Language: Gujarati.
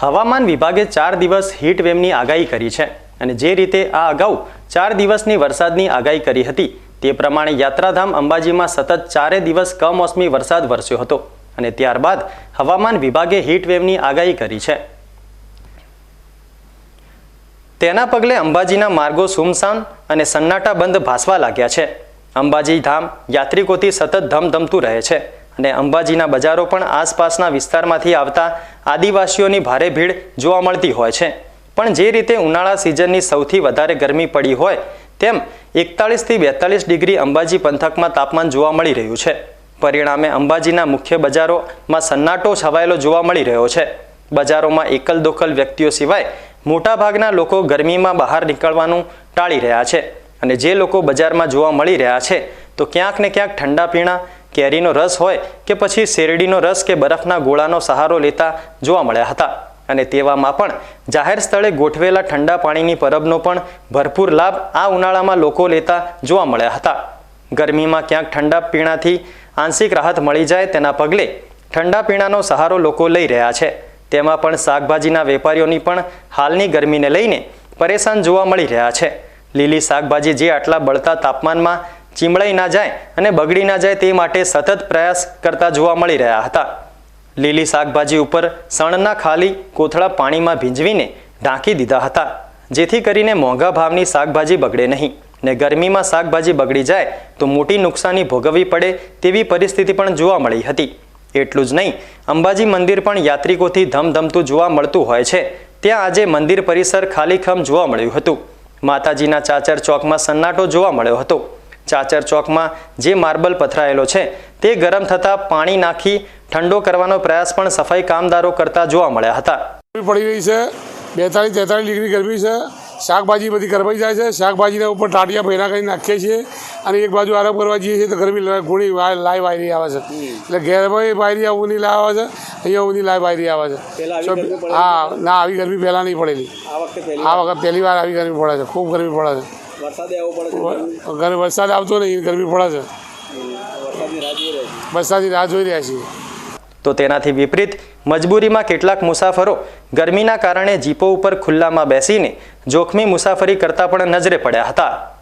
હવામાન વિભાગે ચાર દિવસ વેવની આગાહી કરી છે અને જે રીતે આ અગાઉ ચાર દિવસની વરસાદની આગાહી કરી હતી, તે પ્રમાણે યાત્રાધામ અંબાજીમાં સતત ચારે દિવસ કમોસમી વરસાદ વરસ્યો હતો અને ત્યારબાદ હવામાન વિભાગે વેવની આગાહી કરી છે. તેના પગલે અંબાજીના માર્ગો સુમસાન અને સન્નાટા બંધ ભાસવા લાગ્યા છે. અંબાજી ધામ યાત્રિકોથી સતત ધમધમતું રહે છે અને અંબાજીના બજારો પણ આસપાસના વિસ્તારમાંથી આવતા આદિવાસીઓની ભારે ભીડ જોવા મળતી હોય છે. પણ જે રીતે ઉનાળા સિઝનની સૌથી વધારે ગરમી પડી હોય તેમ એકતાળીસથી બેતાળીસ ડિગ્રી અંબાજી પંથકમાં તાપમાન જોવા મળી રહ્યું છે. પરિણામે અંબાજીના મુખ્ય બજારોમાં સન્નાટો છવાયેલો જોવા મળી રહ્યો છે. બજારોમાં એકલ દોકલ વ્યક્તિઓ સિવાય મોટાભાગના લોકો ગરમીમાં બહાર નીકળવાનું ટાળી રહ્યા છે. અને જે લોકો બજારમાં જોવા મળી રહ્યા છે, તો ક્યાંક ને ક્યાંક ઠંડા પીણા કેરીનો રસ હોય કે પછી શેરડીનો રસ કે બરફના ગોળાનો સહારો લેતા જોવા મળ્યા હતા. અને તેવામાં પણ જાહેર સ્થળે ગોઠવેલા ઠંડા પાણીની પરબનો પણ ભરપૂર લાભ આ ઉનાળામાં લોકો લેતા જોવા મળ્યા હતા. ગરમીમાં ક્યાંક ઠંડા પીણાથી આંશિક રાહત મળી જાય તેના પગલે ઠંડા પીણાનો સહારો લોકો લઈ રહ્યા છે. તેમાં પણ શાકભાજીના વેપારીઓની પણ હાલની ગરમીને લઈને પરેશાન જોવા મળી રહ્યા છે. લીલી શાકભાજી જે આટલા બળતા તાપમાનમાં ચીમળાઈ ના જાય અને બગડી ના જાય તે માટે સતત પ્રયાસ કરતા જોવા મળી રહ્યા હતા. લીલી શાકભાજી ઉપર સણના ખાલી કોથળા પાણીમાં ભીંજવીને ઢાંકી દીધા હતા, જેથી કરીને મોંઘા ભાવની શાકભાજી બગડે નહીં ને ગરમીમાં શાકભાજી બગડી જાય તો મોટી નુકસાની ભોગવવી પડે તેવી પરિસ્થિતિ પણ જોવા મળી હતી. એટલું જ નહીં, અંબાજી મંદિર પણ યાત્રિકોથી ધમધમતું જોવા મળતું હોય છે. ત્યાં આજે મંદિર પરિસર ખાલીખમ જોવા મળ્યું હતું. માતાજીના ચાચર ચોકમાં સન્નાટો જોવા મળ્યો હતો. ચાચર ચોકમાં જે માર્બલ પથરાયેલો છે તે ગરમ થતાં પાણી નાખી ઠંડો કરવાનો પ્રયાસ પણ સફાઈ કામદારો કરતા જોવા મળ્યા હતા. ગરમી પડી રહી છે બેતાળીસ તેતાળીસ ડિગ્રી ગરમી છે શાકભાજી બધી ગરમાઈ જાય છે શાકભાજીના ઉપર ટાટિયા ભેરા કરી નાખીએ છીએ અને એક બાજુ આરામ કરવા જઈએ છીએ તો ગરમી લ- લાઈવ વાયરી આવે છે. એટલે ઘેરમાં વાયરી ઊની લાઈ આવે છે અહીંયા ઊની લાઈ વાયરી આવે છે. હા ના આવી ગરમી પહેલાં નહીં પડેલી. આ વખતે પહેલી આ વખત પહેલી વાર આવી ગરમી પડે છે ખૂબ ગરમી પડે છે. છે? વરસાદ આવતો નહીં ગરમી પડે છે. વરસાદની રાહ જોઈ રહ્યા છીએ. તો તેનાથી વિપરીત મજબૂરીમાં કેટલાક મુસાફરો ગરમીના કારણે જીપો ઉપર ખુલ્લામાં બેસીને જોખમી મુસાફરી કરતા પણ નજરે પડ્યા હતા.